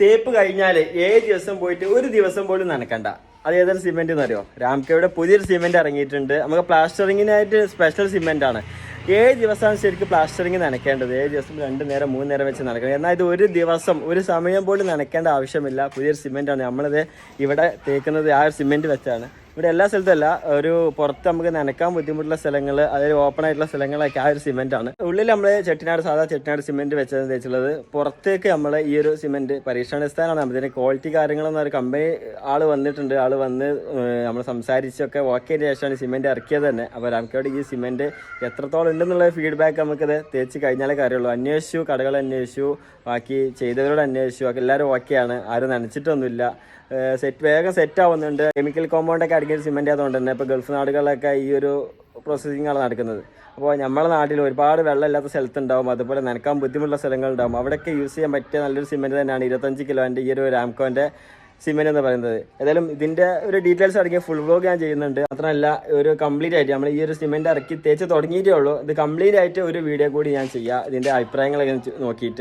തേപ്പ് കഴിഞ്ഞാൽ ഏഴ് ദിവസം പോയിട്ട് ഒരു ദിവസം പോലും നനക്കണ്ട. അത് ഏതൊരു സിമെന്റ് എന്ന് അറിയോ? രാംകയുടെ പുതിയൊരു സിമെന്റ് ഇറങ്ങിയിട്ടുണ്ട്. നമുക്ക് പ്ലാസ്റ്ററിങ്ങിനായിട്ട് സ്പെഷ്യൽ സിമെന്റ് ആണ്. ഏഴ് ദിവസമാണ് ശരിക്കും പ്ലാസ്റ്ററിങ് നനയ്ക്കേണ്ടത്. ഏഴ് ദിവസം രണ്ട് നേരം മൂന്ന് നേരം വെച്ച് നനക്കണം. എന്നാൽ ഇത് ഒരു ദിവസം ഒരു സമയം പോലും നനയ്ക്കേണ്ട ആവശ്യമില്ല. പുതിയൊരു സിമെന്റ് ആണ്. നമ്മളിത് ഇവിടെ തേക്കുന്നത് ആ ഒരു സിമെന്റ് വെച്ചാണ്. ഇവിടെ എല്ലാ സ്ഥലത്തും അല്ല ഒരു പുറത്ത് നമുക്ക് നനക്കാൻ ബുദ്ധിമുട്ടുള്ള സ്ഥലങ്ങൾ അതായത് ഓപ്പൺ ആയിട്ടുള്ള സ്ഥലങ്ങളൊക്കെ ആ ഒരു സിമെന്റ് ആണ്. ഉള്ളിൽ നമ്മൾ ചെട്ടിനാട് സാധാ ചെട്ടിനാട് സിമെന്റ് വെച്ചതെന്ന് വെച്ചുള്ളത് പുറത്തേക്ക് നമ്മൾ ഈ ഒരു സിമെന്റ് പരീക്ഷണാടിസ്ഥാനമാണ് നമ്മൾ ക്വാളിറ്റി കാര്യങ്ങളൊന്നും ഒരു കമ്പനി ആൾ വന്നിട്ടുണ്ട്. ആൾ വന്ന് നമ്മൾ സംസാരിച്ചൊക്കെ ഓക്കെ ശേഷമാണ് സിമെന്റ് ഇറക്കിയത് തന്നെ. അപ്പോൾ നമുക്കവിടെ ഈ സിമെന്റ് എത്രത്തോളം ഉണ്ടെന്നുള്ള ഫീഡ്ബാക്ക് നമുക്കത് തേച്ച് കഴിഞ്ഞാലേ കാര്യമുള്ളൂ. അന്വേഷിച്ചു കടകൾ അന്വേഷിച്ചു ബാക്കി ചെയ്തവരോട് അന്വേഷിച്ചു എല്ലാവരും ഓക്കെയാണ് ആരും നനച്ചിട്ടൊന്നുമില്ല. സെറ്റ് വേഗം സെറ്റ് ആവുന്നുണ്ട്. കെമിക്കൽ കോമ്പൗണ്ട് ഒക്കെ സിമെന്റ് ആയതുകൊണ്ട് തന്നെ ഇപ്പോൾ ഗൾഫ് നാടുകളിലൊക്കെ ഈ ഒരു പ്രോസസ്സിങ്ങാണ് നടക്കുന്നത്. അപ്പോൾ നമ്മുടെ നാട്ടിൽ ഒരുപാട് വെള്ളമില്ലാത്ത സ്ഥലത്ത് ഉണ്ടാവും അതുപോലെ നനക്കാൻ ബുദ്ധിമുട്ടുള്ള സ്ഥലങ്ങളുണ്ടാവും. അവിടെയൊക്കെ യൂസ് ചെയ്യാൻ പറ്റിയ നല്ലൊരു സിമെന്റ് തന്നെയാണ് ഇരുപത്തഞ്ച് കിലോന്റെ ഈ ഒരു രാംകോന്റെ സിമെന്റ് എന്ന് പറയുന്നത്. ഏതായാലും ഇതിന്റെ ഒരു ഡീറ്റെയിൽസ് അടങ്ങിയ ഫുൾ വ്ലോഗ് ഞാൻ ചെയ്യുന്നുണ്ട്. മാത്രമല്ല ഒരു കംപ്ലീറ്റ് ആയിട്ട് നമ്മൾ ഈ ഒരു സിമെന്റ് ഇറക്കി തേച്ച് തുടങ്ങിയിട്ടേ ഉള്ളൂ. ഇത് കംപ്ലീറ്റ് ആയിട്ട് ഒരു വീഡിയോ കൂടി ഞാൻ ചെയ്യുക ഇതിന്റെ അഭിപ്രായങ്ങളൊക്കെ നോക്കിയിട്ട്.